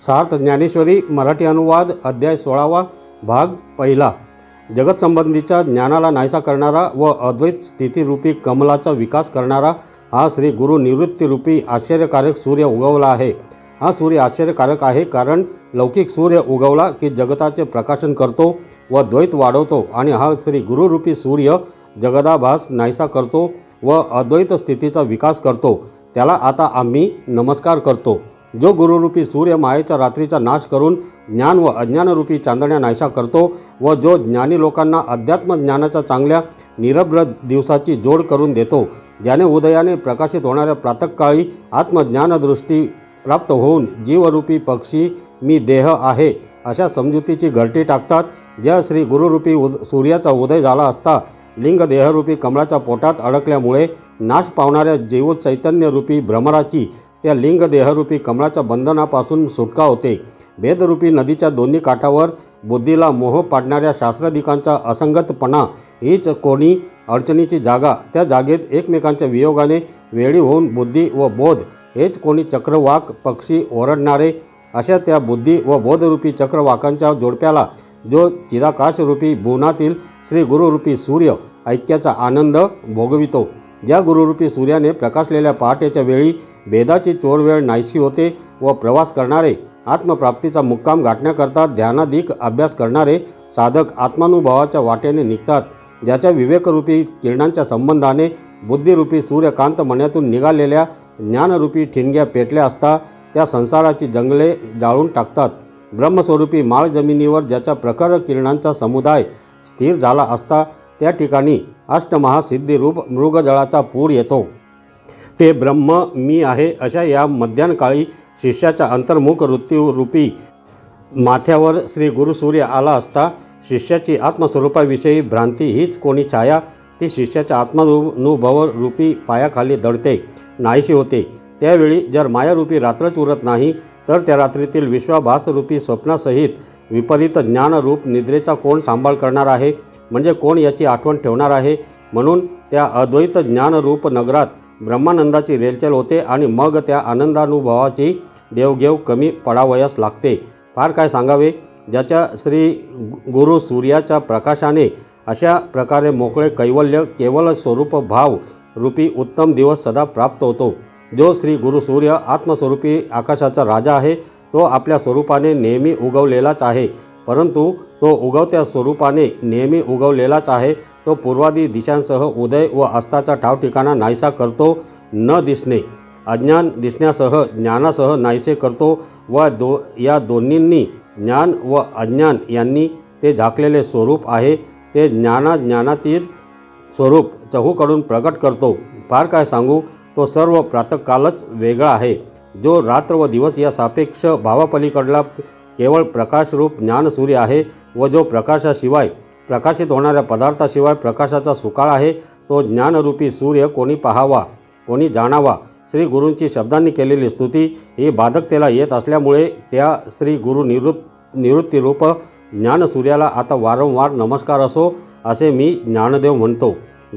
सार्थ ज्ञानेश्वरी मराठी अनुवाद अध्याय सोळावा भाग पहिला. जगतसंबंधीच्या ज्ञानाला नाहीसा करणारा व अद्वैत स्थितीरूपी कमलाचा विकास करणारा हा श्री गुरु निवृत्तीरूपी आश्चर्यकारक सूर्य उगवला आहे. हा सूर्य आश्चर्यकारक आहे कारण लौकिक सूर्य उगवला की जगताचे प्रकाशन करतो व द्वैत वाढवतो आणि हा श्री गुरुरूपी सूर्य जगदाभास नाहीसा करतो व अद्वैत स्थितीचा विकास करतो. त्याला आता आम्ही नमस्कार करतो. जो गुरुरूपी सूर्य मायेच्या रात्रीचा नाश करून ज्ञान व अज्ञानरूपी चांदण्या नाशा करतो व जो ज्ञानी लोकांना अध्यात्म ज्ञानाच्या चांगल्या निरभ्र दिवसाची जोड करून देतो ज्याने उदयाने प्रकाशित होणाऱ्या प्रातःकाळी आत्मज्ञानदृष्टी प्राप्त होऊन जीवरूपी पक्षी मी देह आहे अशा समजुतीची घरटी टाकतात. ज्या श्री गुरुरूपी उद सूर्याचा उदय झाला असता लिंग देहरूपी कमळाच्या पोटात अडकल्यामुळे नाश पावणाऱ्या जीव चैतन्यरूपी भ्रमराची त्या लिंग देहरूपी कमळाच्या बंधनापासून सुटका होते. भेदरूपी नदीच्या दोन्ही काठावर बुद्धीला मोह पाडणाऱ्या शास्त्रदिकांचा असंगतपणा हीच कोणी अडचणीची जागा त्या जागेत एकमेकांच्या वियोगाने वेळी होऊन बुद्धी व बोध हेच कोणी चक्रवाक पक्षी ओरडणारे अशा त्या बुद्धी व बोधरूपी चक्रवाकांच्या जोडप्याला जो चिदाकाशरूपी भुवनातील श्री गुरुरूपी सूर्य ऐक्याचा आनंद भोगवितो. ज्या गुरुरूपी सूर्याने प्रकाशलेल्या पहाटेच्या वेळी भेदाची चोर वेळ नाहीशी होते व प्रवास करणारे आत्मप्राप्तीचा मुक्काम गाठण्याकरता ध्यानाधिक अभ्यास करणारे साधक आत्मानुभवाच्या वाटेने निघतात ज्याच्या विवेकरूपी किरणांच्या संबंधाने बुद्धिरूपी सूर्यकांत मण्यातून निघालेल्या ज्ञानरूपी ठिणग्या पेटल्या असता त्या संसाराची जंगले जाळून टाकतात. ब्रह्मस्वरूपी माळ जमिनीवर ज्याच्या प्रखर किरणांचा समुदाय स्थिर झाला असता त्या ठिकाणी अष्टमहासिद्धीरूप मृगजळाचा पूर येतो. ते ब्रह्म मी आहे अशा या मध्यानकाळी शिष्याच्या अंतर्मुख वृत्तीरूपी माथ्यावर श्री गुरुसूर्य आला असता शिष्याची आत्मस्वरूपाविषयी भ्रांती हीच कोणी छाया ती शिष्याच्या आत्मानुभव रूपी पायाखाली दडते नाहीशी होते. त्यावेळी जर मायारूपी रात्रच उरत नाही तर त्या रात्रीतील विश्वाभासरूपी स्वप्नासहित विपरीत ज्ञानरूप निद्रेचा कोण सांभाळ करणार आहे? म्हणजे कोण याची आठवण ठेवणार आहे? म्हणून त्या अद्वैत ज्ञानरूप नगरात ब्रह्मानंदाची रेलचल होते आणि मग त्या आनंदानुभवाची देवघेव कमी पडावयास लागते. फार काय सांगावे? ज्याच्या श्री गुरु सूर्याच्या प्रकाशाने अशा प्रकारे मोकळे कैवल्य केवळ स्वरूप भाव रूपी उत्तम दिवस सदा प्राप्त होतो. जो श्री गुरु सूर्य आत्मस्वरूपी आकाशाचा राजा आहे तो आपल्या स्वरूपाने नेहमी उगवलेलाच आहे परंतु तो उगवत्या स्वरूपाने नेहमी उगवलेलाच आहे तो पूर्वादी दिशांसह उदय व अस्ताचा ठाव ठिकाणा नाहीसा करतो न दिसणे. अज्ञान दिसण्यासह ज्ञानासह नाहीसे करतो व दो या दोन्हींनी ज्ञान व अज्ञान यांनी ते झाकलेले स्वरूप आहे. ते ज्ञाना ज्ञानातील स्वरूप चहूकडून प्रकट करतो. फार काय सांगू तो सर्व प्रातकालच वेगळा आहे. जो रात्र व दिवस या सापेक्ष भावापलीकडला केवळ प्रकाशरूप ज्ञानसूर्य आहे व जो प्रकाशाशिवाय प्रकाशित होणाऱ्या पदार्थाशिवाय प्रकाशाचा सुकाळ आहे. तो ज्ञानरूपी सूर्य कोणी पाहावा कोणी जाणावा श्री गुरूंची शब्दांनी केलेली स्तुती ही बाधकतेला येत असल्यामुळे त्या श्री गुरु निवृत्त निवृत्तीरूप ज्ञानसूर्याला आता वारंवार नमस्कार असो असे मी ज्ञानदेव म्हणतो.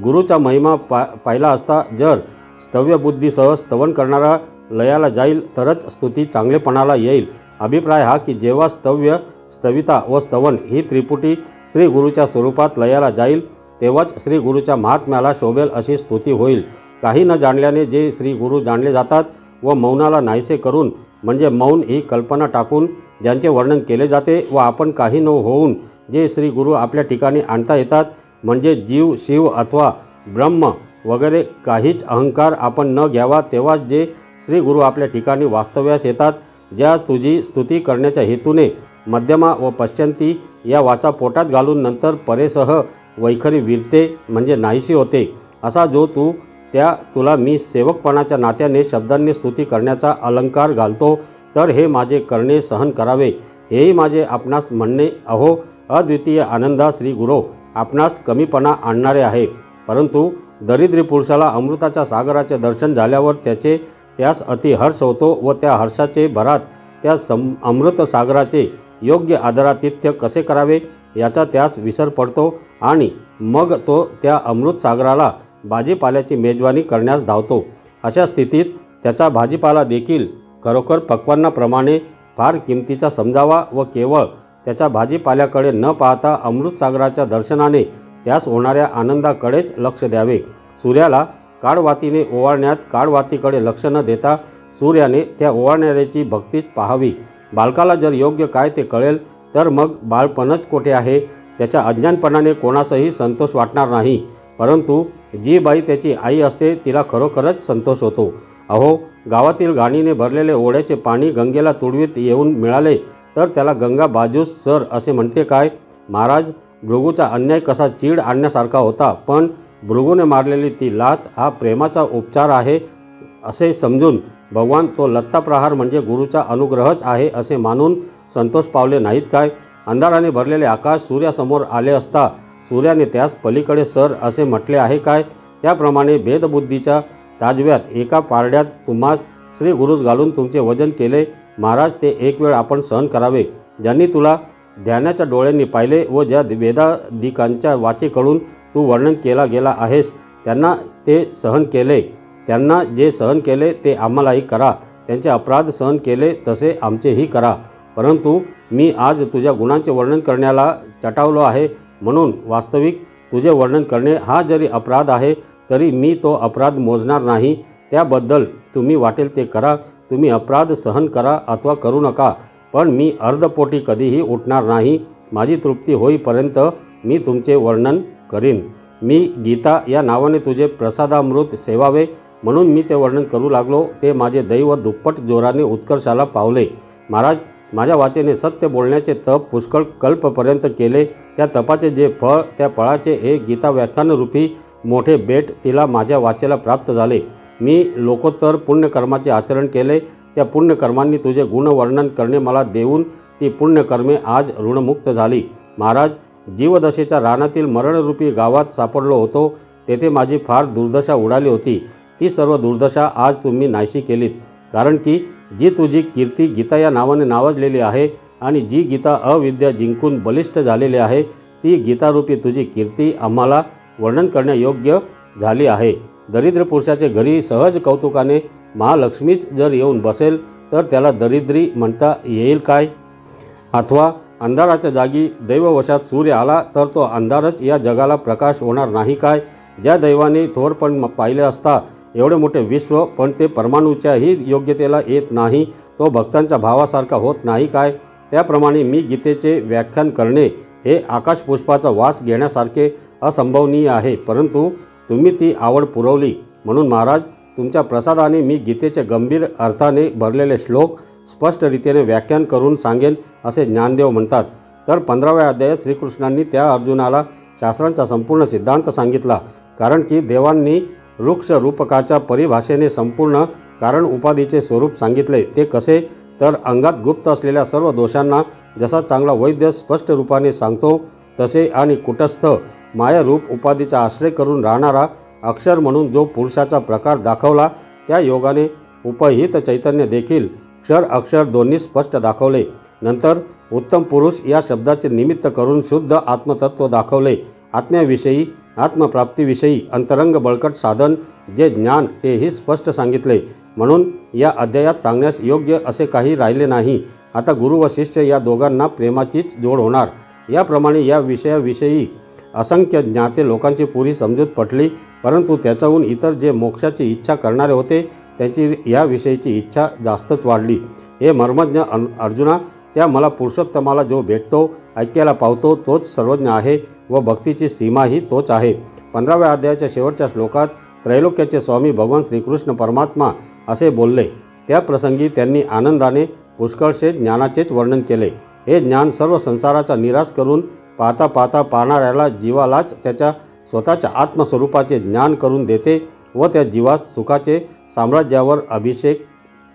गुरुचा महिमा पा पाहिला असता जर स्तव्यबुद्धीसह स्तवन करणारा लयाला जाईल तरच स्तुती चांगलेपणाला येईल. अभिप्राय हा की जेव्हा स्तव्य स्तविता व स्तवन ही त्रिपुटी श्री गुरुच्या स्वरूपात लयाला जाईल तेव्हाच श्री गुरुच्या महात्म्याला शोभेल अशी स्तुती होईल. काही न जाणल्याने जे श्री गुरु जाणले जातात व मौनाला नाहीसे करून म्हणजे मौन ही कल्पना टाकून ज्यांचे वर्णन केले जाते व आपण काही न होऊन जे श्री गुरु आपल्या ठिकाणी आणता येतात म्हणजे जीव शिव अथवा ब्रह्म वगैरे काहीच अहंकार आपण न घ्यावा तेव्हाच जे श्री गुरु आपल्या ठिकाणी वास्तव्यास येतात ज्या तुझी स्तुती करण्याच्या हेतूने मध्यमा व पश्चंती या वाचा पोटात घालून नंतर परेसह वैखरी विरते म्हणजे नाहीशी होते. असा जो तू त्या तुला मी सेवकपणाच्या नात्याने शब्दांनी स्तुती करण्याचा अलंकार घालतो तर हे माझे करणे सहन करावे. हेही माझे आपणास म्हणणे अहो अद्वितीय आनंदा श्री गुरो आपणास कमीपणा आणणारे आहे. परंतु दरिद्री पुरुषाला अमृताच्या सागराचे दर्शन झाल्यावर त्याचे त्यास अतिहर्ष होतो व त्या हर्षाचे भरात त्या सम अमृतसागराचे योग्य आदरातिथ्य कसे करावे याचा त्यास विसर पडतो आणि मग तो त्या अमृत सागराला भाजीपाल्याची मेजवानी करण्यास धावतो. अशा स्थितीत त्याचा भाजीपाला देखील खरोखर पक्वांनाप्रमाणे फार किमतीचा समजावा व केवळ त्याच्या भाजीपाल्याकडे न पाहता अमृतसागराच्या दर्शनाने त्यास होणाऱ्या आनंदाकडेच लक्ष द्यावे. सूर्याला काडवातीने ओवाळण्यात काडवातीकडे लक्ष न देता सूर्याने त्या ओवाळणाऱ्याची भक्तीच पाहावी. बालकाला जर योग्य काय ते कळेल तर मग बाळपणच कोठे आहे? त्याच्या अज्ञानपणाने कोणासही संतोष वाटणार नाही. परंतु जी बाई त्याची आई असते तिला खरोखरच संतोष होतो. अहो गावातील घाणीने भरलेले ओढ्याचे पाणी गंगेला तुडवीत येऊन मिळाले तर त्याला गंगा बाजूस सर असे म्हणते काय? महाराज भृगूचा अन्याय कसा चीड आणण्यासारखा होता पण भृगूने मारलेली ती लात हा प्रेमाचा उपचार आहे असे समजून भगवान तो लत्ता प्रहार म्हणजे गुरुचा अनुग्रहच आहे असे मानून संतोष पावले नाहीत काय? अंधाराने भरलेले आकाश सूर्यासमोर आले असता सूर्याने त्यास पलीकडे सर असे म्हटले आहे काय? त्याप्रमाणे भेदबुद्धीच्या ताजव्यात एका पारड्यात तुम्हास श्री गुरुज घालून तुमचे वजन केले. महाराज ते एक वेळ आपण सहन करावे. ज्यांनी तुला ध्यानाच्या डोळ्यांनी पाहिले व ज्या वेदाधिकांच्या वाचेकडून तू वर्णन केला गेला आहेस त्यांना ते सहन केले. त्यांना जे सहन केले ते आम्हालाही करा. त्यांचे अपराध सहन केले तसे आमचेही करा. परंतु मी आज तुझ्या गुणांचे वर्णन करण्याला चटावलो आहे. म्हणून वास्तविक तुझे वर्णन करणे हा जरी अपराध आहे तरी मी तो अपराध मोजणार नाही. त्याबद्दल तुम्ही वाटेल ते करा. तुम्ही अपराध सहन करा अथवा करू नका. पण मी अर्धपोटी कधीही उठणार नाही. माझी तृप्ती होईपर्यंत मी तुमचे वर्णन करीन. मी गीता या नावाने तुझे प्रसादामृत सेवावे. म्हणून मी ते वर्णन करू लागलो. ते माझे दैव दुप्पट जोराने उत्कर्षाला पावले. महाराज माझ्या वाचेने सत्य बोलण्याचे तप पुष्कळ कल्पपर्यंत केले. त्या तपाचे जे फळ त्या फळाचे हे गीता व्याख्यानरूपी मोठे बेट तिला माझ्या वाचेला प्राप्त झाले. मी लोकोत्तर पुण्यकर्माचे आचरण केले. त्या पुण्यकर्मांनी तुझे गुणवर्णन करणे मला देऊन ती पुण्यकर्मे आज ऋणमुक्त झाली. महाराज जीवदशेच्या रानातील मरणरूपी गावात सापडलो होतो. तेथे माझी फार दुर्दशा उडाली होती. ती सर्व दुर्दशा आज तुम्ही नाहीशी केलीत. कारण की जी तुझी कीर्ती गीता या नावाने नावाजलेली आहे आणि जी गीता अविद्या जिंकून बलिष्ठ झालेली आहे ती गीतारूपी तुझी कीर्ती आम्हाला वर्णन करण्यायोग्य झाली आहे. दरिद्र पुरुषाचे घरी सहज कौतुकाने महालक्ष्मीच जर येऊन बसेल तर त्याला दरिद्री म्हणता येईल काय? अथवा अंधाराच्या जागी दैववशात सूर्य आला तर तो अंधारच या जगाला प्रकाश होणार नाही काय? ज्या दैवाने थोरपण पाहिले असता एवढे मोठे विश्व पण ते परमाणूच्याही योग्यतेला येत नाही. तो भक्तांच्या भावासारखा होत नाही काय? त्याप्रमाणे मी गीतेचे व्याख्यान करणे हे आकाशपुष्पाचा वास घेण्यासारखे असंभवनीय आहे. परंतु तुम्ही ती आवड पुरवली. म्हणून महाराज तुमच्या प्रसादाने मी गीतेचे गंभीर अर्थाने भरलेले श्लोक स्पष्ट रीतीने व्याख्यान करून सांगेन असे ज्ञानदेव म्हणतात. तर पंधराव्या अध्यायात श्रीकृष्णांनी त्या अर्जुनाला शास्त्रांचा संपूर्ण सिद्धांत सांगितला. कारण की देवांनी वृक्ष रूपकाच्या परिभाषेने संपूर्ण कारण उपाधीचे स्वरूप सांगितले. ते कसे? तर अंगात गुप्त असलेल्या सर्व दोषांना जसा चांगला वैद्य स्पष्ट रूपाने सांगतो तसे आणि कुटस्थ मायारूप उपाधीचा आश्रय करून राहणारा अक्षर म्हणून जो पुरुषाचा प्रकार दाखवला त्या योगाने उपहित चैतन्य देखील क्षर अक्षर दोन्ही स्पष्ट दाखवले. नंतर उत्तम पुरुष या शब्दाचे निमित्त करून शुद्ध आत्मतत्व दाखवले. आत्म्याविषयी आत्मप्राप्तीविषयी अंतरंग बळकट साधन जे ज्ञान तेही स्पष्ट सांगितले. म्हणून या अध्यायात सांगण्यास योग्य असे काही राहिले नाही. आता गुरु व शिष्य या दोघांना प्रेमाचीच जोड होणार. याप्रमाणे या विषयाविषयी असंख्य ज्ञाते लोकांची पुरी समजूत पटली परंतु त्याच्याहून इतर जे मोक्षाची इच्छा करणारे होते त्यांची याविषयीची इच्छा जास्तच वाढली. हे मर्मज्ञ अर्जुना त्या मला पुरुषोत्तमाला जो भेटतो ऐक्याला पावतो तोच सर्वज्ञ आहे व भक्तीची सीमाही तोच आहे. पंधराव्या अध्यायाच्या शेवटच्या श्लोकात त्रैलोक्याचे स्वामी भगवान श्रीकृष्ण परमात्मा असे बोलले. त्या प्रसंगी त्यांनी आनंदाने पुष्कळसे ज्ञानाचेच वर्णन केले. हे ज्ञान सर्व संसाराचा निराश करून पाहता पाहता पाहणाऱ्याला जीवालाच त्याच्या स्वतःच्या आत्मस्वरूपाचे ज्ञान करून देते व त्या जीवास सुखाचे साम्राज्यावर अभिषेक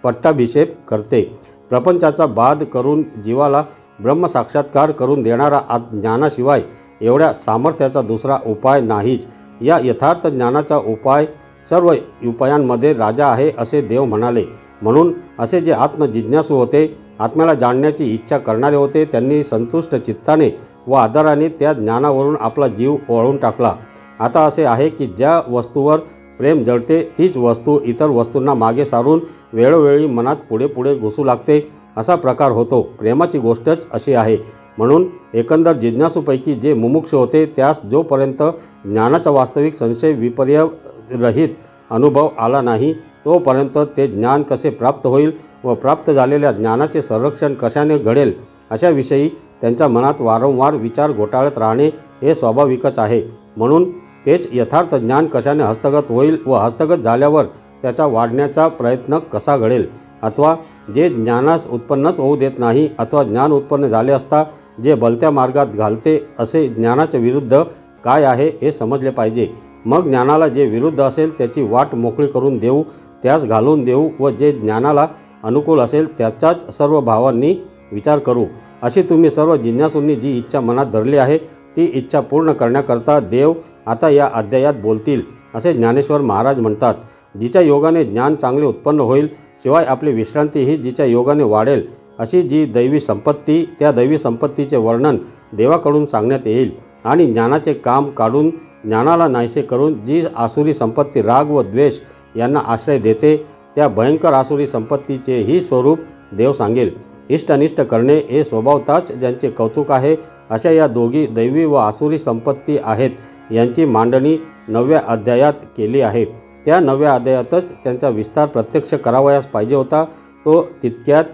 पट्टाभिषेक करते. प्रपंचाचा बाध करून जीवाला ब्रह्मसाक्षात्कार करून देणारा आ ज्ञानाशिवाय एवढ्या सामर्थ्याचा दुसरा उपाय नाहीच. या यथार्थ ज्ञानाचा उपाय सर्व उपायांमध्ये राजा आहे असे देव म्हणाले. म्हणून असे जे आत्मजिज्ञासू होते आत्म्याला जाणण्याची इच्छा करणारे होते त्यांनी संतुष्ट चित्ताने व आदराने त्या ज्ञानावरून आपला जीव ओळून टाकला. आता असे आहे की ज्या वस्तूवर प्रेम जळते तीच वस्तू इतर वस्तूंना मागे सारून वेळोवेळी मनात पुढे पुढे घुसू लागते. असा प्रकार होतो. प्रेमाची गोष्टच अशी आहे. म्हणून एकंदर जिज्ञासूपैकी जे मुमुक्ष होते त्यास जोपर्यंत ज्ञानाचा वास्तविक संशय विपर्य रहित अनुभव आला नाही तोपर्यंत ते ज्ञान कसे प्राप्त होईल व प्राप्त झालेल्या ज्ञानाचे संरक्षण कशाने घडेल अशाविषयी त्यांच्या मनात वारंवार विचार घोटाळत राहणे हे स्वाभाविकच आहे. म्हणून तेच यथार्थ ज्ञान कशाने हस्तगत होईल व हस्तगत झाल्यावर त्याचा वाढण्याचा प्रयत्न कसा घडेल अथवा जे ज्ञानास उत्पन्नच होऊ देत नाही अथवा ज्ञान उत्पन्न झाले असता जे बलत्या मार्गात घालते असे ज्ञानाच्या विरुद्ध काय आहे हे समजले पाहिजे. मग ज्ञानाला जे विरुद्ध असेल त्याची वाट मोकळी करून देऊ त्यास घालून देऊ व जे ज्ञानाला अनुकूल असेल त्याचाच सर्व भावांनी विचार करू. अशी तुम्ही सर्व जिज्ञासूंनी जी इच्छा मनात धरली आहे ती इच्छा पूर्ण करण्याकरता देव आता या अध्यायात बोलतील असे ज्ञानेश्वर महाराज म्हणतात. जिच्या योगाने ज्ञान चांगले उत्पन्न होईल शिवाय आपली विश्रांती ही जिच्या योगाने वाढेल अशी जी दैवी संपत्ती त्या दैवी संपत्तीचे वर्णन देवाकडून सांगण्यात येईल. आणि ज्ञानाचे काम काढून ज्ञानाला नाहीसे करून जी आसुरी संपत्ती राग व द्वेष यांना आश्रय देते त्या भयंकर आसुरी संपत्तीचेही स्वरूप देव सांगेल. इष्ट अनिष्ट करणे हे स्वभावताच ज्यांचे कौतुक आहे अशा या दोघी दैवी व आसुरी संपत्ती आहेत यांची मांडणी नवव्या अध्यायात केली आहे. त्या नव्या अध्यायातच त्यांचा विस्तार प्रत्यक्ष करावयास पाहिजे होता. तो तितक्यात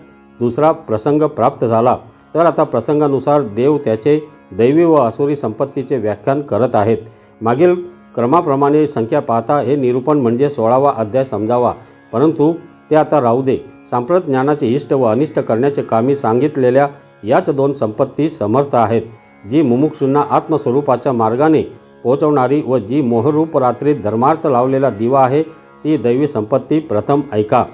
दुसरा प्रसंग प्राप्त झाला. तर आता प्रसंगानुसार देव त्याचे दैवी व असुरी संपत्तीचे व्याख्यान करत आहेत. मागील क्रमाप्रमाणे संख्या पाहता हे निरूपण म्हणजे सोळावा अध्याय समजावा. परंतु ते आता राहू दे. सांप्रत ज्ञानाचे इष्ट व अनिष्ट करण्याचे कामी सांगितलेल्या याच दोन संपत्ती समर्थ आहेत जी मुमुक्षूंना आत्मस्वरूपाच्या मार्गाने पोचवणारी व जी मोहरूप रात्रीत धर्मार्थ लावलेला दिवा आहे ती दैवी संपत्ती प्रथम ऐका.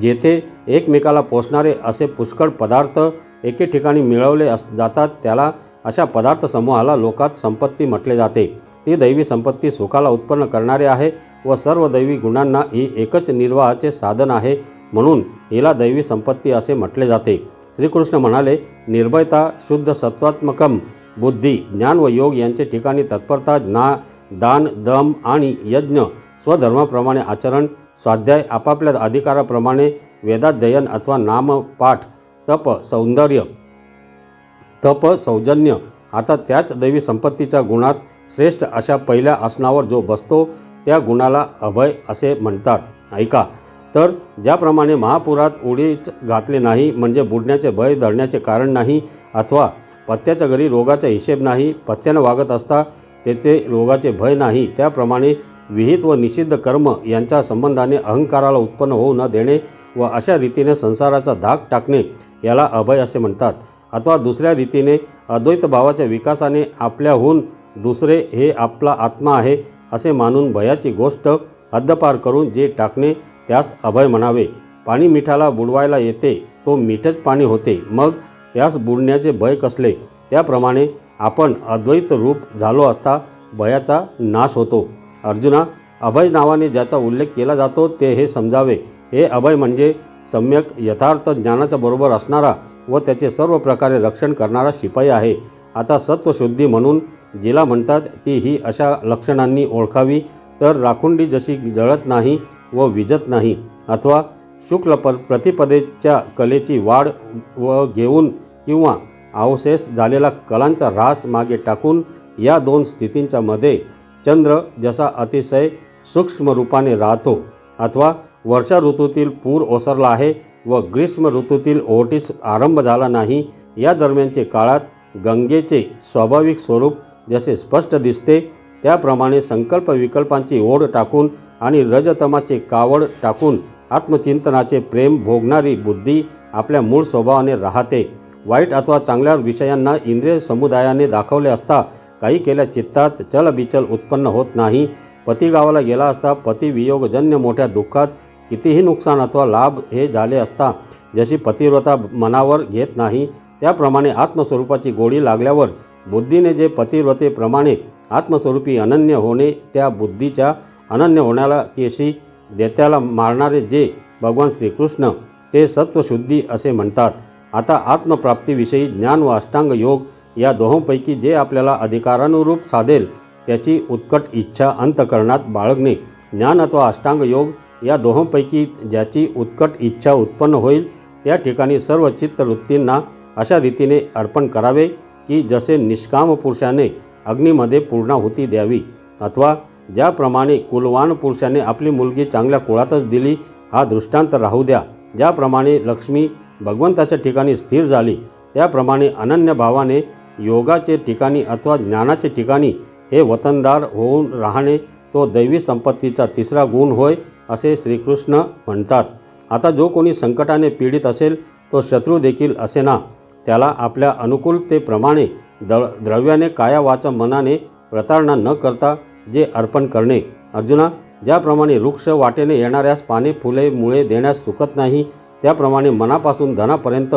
जेथे एकमेकाला पोचणारे असे पुष्कळ पदार्थ एके ठिकाणी मिळवले अस जातात त्याला अशा पदार्थ समूहाला लोकात संपत्ती म्हटले जाते. ती दैवी संपत्ती सुखाला उत्पन्न करणारे आहे व सर्व दैवी गुणांना ही एकच निर्वाहाचे साधन आहे म्हणून हिला दैवी संपत्ती असे म्हटले जाते. श्रीकृष्ण म्हणाले निर्भयता शुद्ध सत्वात्मकम बुद्धी ज्ञान व योग यांचे ठिकाणी तत्परता ज्ञा दान दम आणि यज्ञ स्वधर्माप्रमाणे आचरण स्वाध्याय आपापल्या अधिकाराप्रमाणे वेदाध्ययन अथवा नामपाठ तप सौंदर्य तप सौजन्य आता त्याच दैवी संपत्तीच्या गुणात श्रेष्ठ अशा पहिल्या आसनावर जो बसतो त्या गुणाला अभय असे म्हणतात. ऐका. तर ज्याप्रमाणे महापुरात उडीच घातले नाही म्हणजे बुडण्याचे भय धरण्याचे कारण नाही अथवा पत्त्याच्या घरी रोगाचा हिशेब नाही पत्त्यानं वागत असता तेथे रोगाचे भय नाही. त्याप्रमाणे विहित व निषिद्ध कर्म यांच्या संबंधाने अहंकाराला उत्पन्न होऊ न देणे व अशा रीतीने संसाराचा धाक टाकणे याला अभय असे म्हणतात. अथवा दुसऱ्या रीतीने अद्वैत भावाच्या विकासाने आपल्याहून दुसरे हे आपला आत्मा आहे असे मानून भयाची गोष्ट हद्दपार करून जे टाकणे त्यास अभय म्हणावे. पाणी मिठाला बुडवायला येते तो मीठच पाणी होते. मग त्यास बुडण्याचे भय कसले? त्याप्रमाणे आपण अद्वैत रूप झालो असता भयाचा नाश होतो. अर्जुना अभय नावाने ज्याचा उल्लेख केला जातो ते हे समजावे. हे अभय म्हणजे सम्यक यथार्थ ज्ञानाच्या बरोबर असणारा व त्याचे सर्व प्रकारे रक्षण करणारा शिपाई आहे. आता सत्वशुद्धी म्हणून जिला म्हणतात ती ही अशा लक्षणांनी ओळखावी तर राखुंडी जशी जळत नाही व विजत नाही अथवा शुक्ल प प्रतिपदेच्या कलेची वाढ व घेऊन किंवा अवशेष झालेला कलांचा ऱ्हास मागे टाकून या दोन स्थितींच्या मध्ये चंद्र जसा अतिशय सूक्ष्म रूपाने राहतो अथवा वर्षा ऋतूतील पूर ओसरला आहे व ग्रीष्म ऋतूतील ओटीस आरंभ झाला नाही या दरम्यानचे काळात गंगेचे स्वाभाविक स्वरूप जसे स्पष्ट दिसते त्याप्रमाणे संकल्प विकल्पांची ओढ टाकून आणि रजतमाचे कावड टाकून आत्मचिंतनाचे प्रेम भोगणारी बुद्धी आपल्या मूळ स्वभावाने राहते. वाईट अथवा चांगल्या विषयांना इंद्रिय समुदायाने दाखवले असता काही केल्या चित्तात चलबिचल उत्पन्न होत नाही. पती गावाला गेला असता पती वियोगजन्य मोठ्या दुःखात कितीही नुकसान अथवा लाभ हे झाले असता जशी पतिव्रता मनावर घेत नाही त्याप्रमाणे आत्मस्वरूपाची गोडी लागल्यावर बुद्धीने जे पतिव्रतेप्रमाणे आत्मस्वरूपी अनन्य होणे त्या बुद्धीच्या अनन्य होण्याला केशी देत्याला मारणारे जे भगवान श्रीकृष्ण ते सत्वशुद्धी असे म्हणतात. आता आत्मप्राप्तीविषयी ज्ञान व अष्टांग योग या दोहोंपैकी जे आपल्याला अधिकारानुरूप साधेल त्याची उत्कट इच्छा अंतकरणात बाळगणे ज्ञान अथवा अष्टांग योग या दोहोंपैकी ज्याची उत्कट इच्छा उत्पन्न होईल त्या ठिकाणी सर्व चित्तवृत्तींना अशा रीतीने अर्पण करावे की जसे निष्काम पुरुषाने अग्नीमध्ये पूर्णाहुती द्यावी अथवा ज्याप्रमाणे कुलवान पुरुषाने आपली मुलगी चांगल्या कुळातच दिली हा दृष्टांत राहू द्या. ज्याप्रमाणे लक्ष्मी भगवंताच्या ठिकाणी स्थिर झाली त्याप्रमाणे अनन्य भावाने योगाचे ठिकाणी अथवा ज्ञानाचे ठिकाणी हे वतनदार होऊन राहणे तो दैवी संपत्तीचा तिसरा गुण होय असे श्रीकृष्ण म्हणतात. आता जो कोणी संकटाने पीडित असेल तो शत्रू देखील असेना. त्याला आपल्या अनुकूलतेप्रमाणे द द्रव्याने कायावाचा मनाने प्रतारणा न करता जे अर्पण करणे. अर्जुना ज्याप्रमाणे वृक्ष वाटेने येणाऱ्यास पाने फुले मुळे देण्यास चुकत नाही त्याप्रमाणे मनापासून धनापर्यंत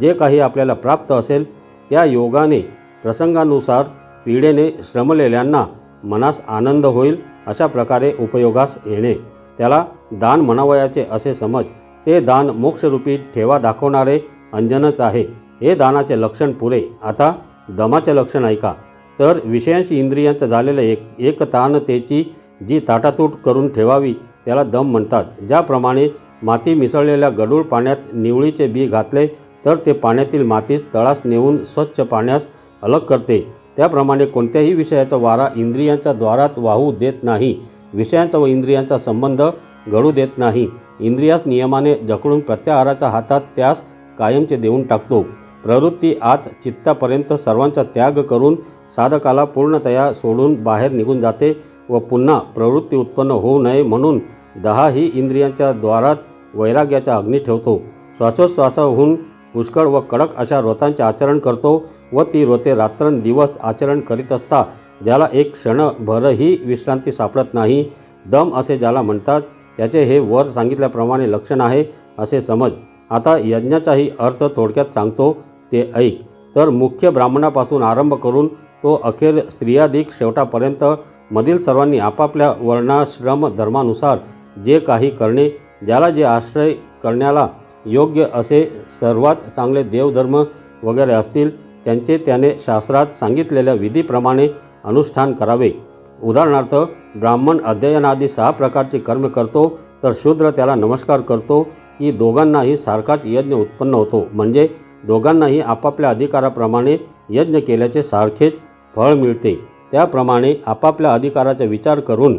जे काही आपल्याला प्राप्त असेल त्या योगाने प्रसंगानुसार पीडेने श्रमलेल्यांना मनास आनंद होईल अशा प्रकारे उपयोगास येणे. त्याला दान म्हणावयाचे असे समज ते दान मोक्षरूपी ठेवा दाखवणारे अंजनच आहे. हे दानाचे लक्षण पुरे. आता दमाचे लक्षण ऐका. तर विषयांशी इंद्रियांचं झालेलं एक एकतानतेची जी ताटातूट करून ठेवावी त्याला दम म्हणतात. ज्याप्रमाणे माती मिसळलेल्या गडूळ पाण्यात निवळीचे बी घातले तर ते पाण्यातील मातीस तळास नेऊन स्वच्छ पाण्यास अलग करते. त्याप्रमाणे कोणत्याही विषयाचा वारा इंद्रियांच्या द्वारात वाहू देत नाही. विषयांचा व इंद्रियांचा संबंध घडू देत नाही. इंद्रियास नियमाने जखडून प्रत्याहाराच्या हातात त्यास कायमचे देऊन टाकतो. प्रवृत्ती आत चित्तापर्यंत सर्वांचा त्याग करून साधकाला पूर्णतया सोडून बाहेर निघून जाते व पुन्हा प्रवृत्ती उत्पन्न होऊ नये म्हणून दहाही इंद्रियांच्या द्वारात वैराग्याचा अग्नी ठेवतो. श्वासोच्छ्वासाहून पुष्कळ व कडक अशा व्रतांचे आचरण करतो व ती व्रते रात्रंदिवस आचरण करीत असता ज्याला एक क्षणभरही विश्रांती सापडत नाही. दम असे ज्याला म्हणतात त्याचे हे वर सांगितल्याप्रमाणे लक्षण आहे असे समज. आता यज्ञाचाही अर्थ थोडक्यात सांगतो ते ऐक. तर मुख्य ब्राह्मणापासून आरंभ करून तो अखेर स्त्रियाधिक शेवटापर्यंत मधील सर्वांनी आपापल्या वर्णाश्रम धर्मानुसार जे काही करणे ज्याला जे आश्रय करण्याला योग्य असे सर्वात चांगले देवधर्म वगैरे असतील त्यांचे त्याने शास्त्रात सांगितलेल्या विधीप्रमाणे अनुष्ठान करावे. उदाहरणार्थ ब्राह्मण अध्ययनादी सहा प्रकारचे कर्म करतो तर शूद्र त्याला नमस्कार करतो की दोघांनाही सारखाच यज्ञ उत्पन्न होतो. म्हणजे दोघांनाही आपापल्या अधिकाराप्रमाणे यज्ञ केल्याचे सारखेच फळ मिळते. त्याप्रमाणे आपापल्या अधिकाराचा विचार करून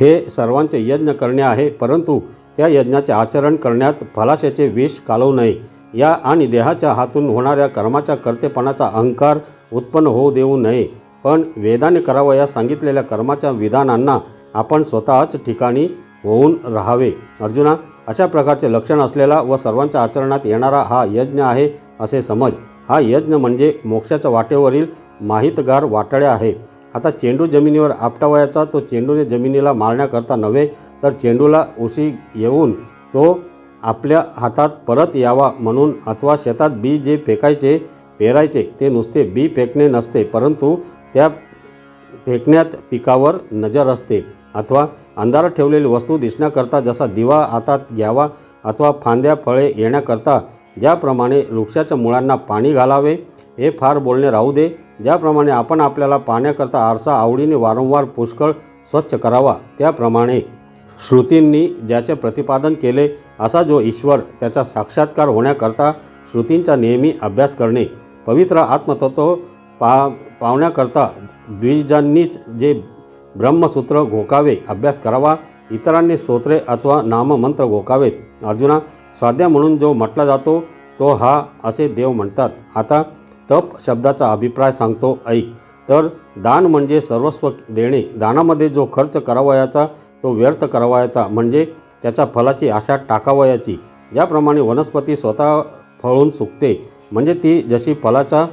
हे सर्वांचे यज्ञ करणे आहे परंतु त्या यज्ञाचे आचरण करण्यात फलाशाचे विष कालवू नये. या आणि देहाच्या हातून होणाऱ्या कर्माच्या कर्तेपणाचा अहंकार उत्पन्न होऊ देऊ नये. पण वेदाने करावया सांगितलेल्या कर्माच्या विधानांना आपण स्वतःच ठिकाणी होऊन राहावे. अर्जुना अशा प्रकारचे लक्षण असलेला व सर्वांच्या आचरणात येणारा हा यज्ञ आहे असे समज. हा यज्ञ म्हणजे मोक्षाच्या वाटेवरील माहितगार वाटाड्या आहे. आता चेंडू जमिनीवर आपटावयाचा तो चेंडूने जमिनीला मारण्याकरता नव्हे तर चेंडूला उशी येऊन तो आपल्या हातात परत यावा म्हणून अथवा शेतात बी जे फेकायचे पेरायचे ते नुसते बी फेकणे नसते परंतु त्या फेकण्यात पिकावर नजर असते. अथवा अंधारात ठेवलेली वस्तू दिसण्याकरता जसा दिवा हातात घ्यावा अथवा फांद्या फळे येण्याकरता ज्याप्रमाणे वृक्षाच्या मुळांना पाणी घालावे हे फार बोलणे राहू दे. ज्याप्रमाणे आपण आपल्याला पाण्याकरता आरसा आवडीने वारंवार पुष्कळ स्वच्छ करावा त्याप्रमाणे श्रुतींनी ज्याचे प्रतिपादन केले असा जो ईश्वर त्याचा साक्षात्कार होण्याकरता श्रुतींचा नेहमी अभ्यास करणे पवित्र आत्मतत्व पा पावण्याकरता द्विजांनीच जे ब्रह्मसूत्र घोकावे अभ्यास करावा इतरांनी स्तोत्रे अथवा नाममंत्र घोकावेत. अर्जुना स्वाध्या म्हणून जो म्हटला जातो तो हा असे देव म्हणतात. आता तप शब्दाचा अभिप्राय सांगतो ऐक. तर दान म्हणजे सर्वस्व देणे. दानामध्ये जो खर्च करावयाचा तो व्यर्थ करावयाचा म्हणजे त्याच्या फलाची आशा टाकावयाची. ज्याप्रमाणे वनस्पती स्वतः फळून सुकते. म्हणजे ती जशी फलाचा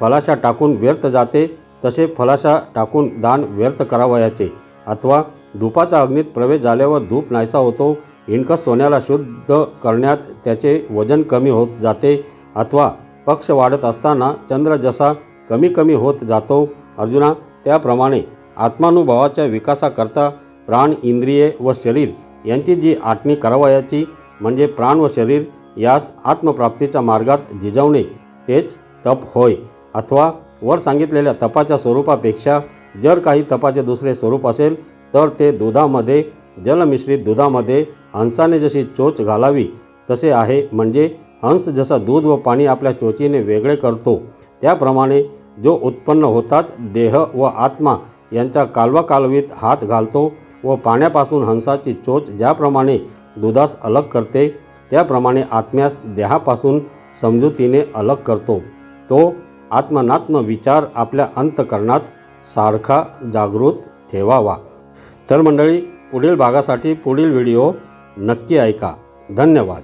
फलाशा टाकून व्यर्थ जाते तसे फलाशा टाकून दान व्यर्थ करावयाचे. अथवा धूपाचा अग्नीत प्रवेश झाल्यावर धूप नाहीसा होतो इनकस सोन्याला शुद्ध करण्यात त्याचे वजन कमी होत जाते. अथवा पक्ष वाढत असताना चंद्र जसा कमी कमी होत जातो. अर्जुना त्याप्रमाणे आत्मानुभवाच्या विकासाकरता प्राण इंद्रिये व शरीर यांची जी आटणी करावयाची म्हणजे प्राण व शरीर यास आत्मप्राप्तीच्या मार्गात झिजवणे तेच तप होय. अथवा वर सांगितलेल्या तपाच्या स्वरूपापेक्षा जर काही तपाचे दुसरे स्वरूप असेल तर ते दुधामध्ये जलमिश्रित दुधामध्ये हंसाने जशी चोच घालावी तसे आहे म्हणजे हंस जसा दूध व पाणी आपल्या चोचीने वेगळे करतो त्याप्रमाणे जो उत्पन्न होताच देह व आत्मा यांच्या कालवा कालवीत हात घालतो व पाण्यापासून हंसाची चोच ज्याप्रमाणे दुधास अलग करते त्याप्रमाणे आत्म्यास देहापासून समजुतीने अलग करतो. तो आत्मनात्म विचार आपल्या अंतकरणात सारखा जागृत ठेवावा. तर मंडळी पुढील भागासाठी पुढील व्हिडिओ नक्की ऐका. धन्यवाद.